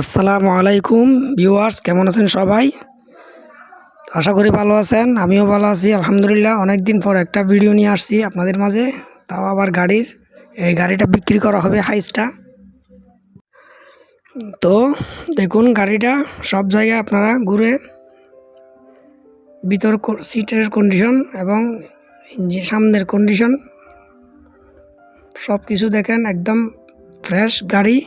আসসালামু আলাইকুম ভিউয়ার্স, কেমন আছেন সবাই? আশা করি ভালো আছেন, আমিও ভালো আছি, আলহামদুলিল্লাহ। অনেক দিন পর একটা ভিডিও নিয়ে আসছি আপনাদের মাঝে, তাও আবার গাড়ির, এই গাড়িটা বিক্রি করা হবে হাইসটা। তো দেখুন, গাড়িটা সব জায়গায় আপনারা ঘুরে ভিতর সিটের কন্ডিশন এবং সামনের কন্ডিশন সব কিছু দেখেন, একদম ফ্রেশ গাড়ি।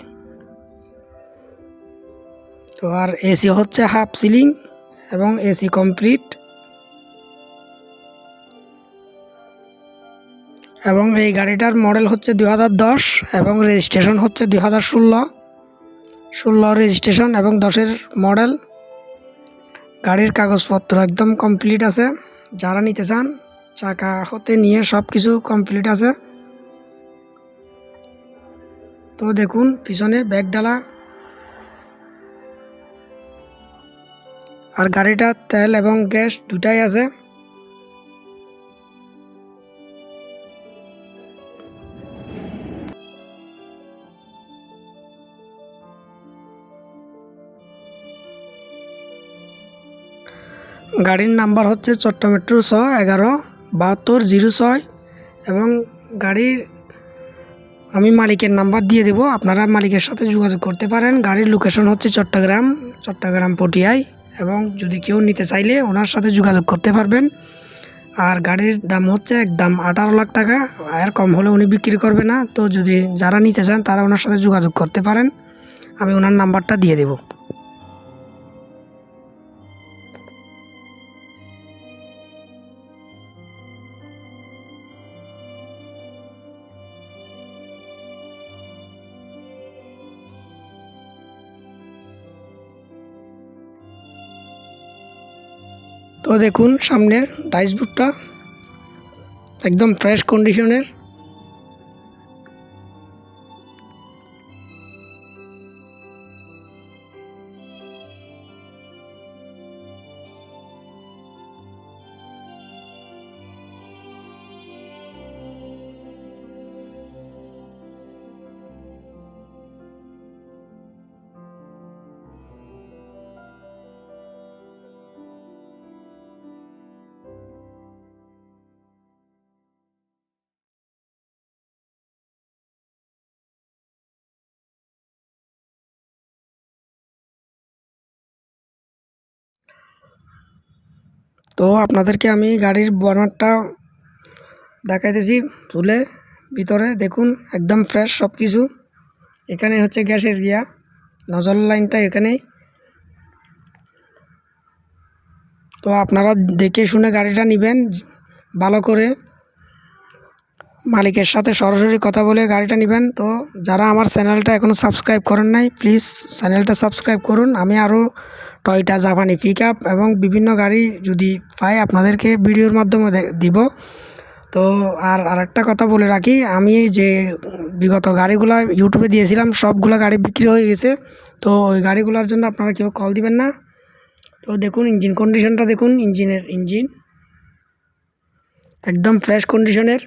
তো আর এসি হচ্ছে হাফ সিলিং এবং এসি কমপ্লিট এবং এই গাড়িটার মডেল হচ্ছে দুই হাজার দশ এবং রেজিস্ট্রেশন হচ্ছে দুই হাজার ষোলো। ষোলো রেজিস্ট্রেশন এবং দশের মডেল গাড়ির কাগজপত্র একদম কমপ্লিট আছে। যারা নিতে চান, চাকা হতে নিয়ে সব কিছু কমপ্লিট আছে। তো দেখুন, পিছনে ব্যাগ ডালা আর গাড়িটা তেল এবং গ্যাস দুটাই আছে। গাড়ির নাম্বার হচ্ছে চট্ট মেট্রো ছ এগারো বাহাত্তর জিরো ছয় এবং গাড়ির আমি মালিকের নাম্বার দিয়ে দেবো। আপনারা মালিকের সাথে যোগাযোগ করতে পারেন। গাড়ির লোকেশন হচ্ছে চট্টগ্রাম চট্টগ্রাম পটিয়ায়। এবং যদি কেউ নিতে চাইলে ওনার সাথে যোগাযোগ করতে পারবেন। আর গাড়ির দাম হচ্ছে একদম আঠারো লাখ টাকা, আর কম হলে উনি বিক্রি করবে না। তো যদি যারা নিতে চান, তারা ওনার সাথে যোগাযোগ করতে পারেন। আমি ওনার নাম্বারটা দিয়ে দেবো। তো দেখুন সামনের ডাইসবোর্ডটা একদম ফ্রেশ কন্ডিশনের তো আপনাদেরকে আমি গাড়ির বনারটা দেখাইতেছি তুলে, ভিতরে দেখুন, একদম ফ্রেশ সব কিছু এখানে হচ্ছে গ্যাসের গিয়া, নজল লাইনটা এখানে তো আপনারা দেখে শুনে গাড়িটা নেবেন, ভালো করে। মালিকের সাথে সরাসরি কথা বলে গাড়িটা নেবেন। তো যারা আমার চ্যানেলটা এখনও সাবস্ক্রাইব করেন নাই প্লিজ চ্যানেলটা সাবস্ক্রাইব করুন। আমি আরও টয়টা জাপানি পিক আপ এবং বিভিন্ন গাড়ি যদি পাই আপনাদেরকে ভিডিওর মাধ্যমে দিব। তো আর আরেকটা কথা বলে রাখি, আমি যে বিগত গাড়িগুলো ইউটিউবে দিয়েছিলাম, সবগুলো গাড়ি বিক্রি হয়ে গেছে। তো ওই গাড়িগুলোর জন্য আপনারা কেউ কল দিবেন না। তো দেখুন ইঞ্জিন কন্ডিশনটা দেখুন ইঞ্জিনের ইঞ্জিন একদম ফ্রেশ কন্ডিশনের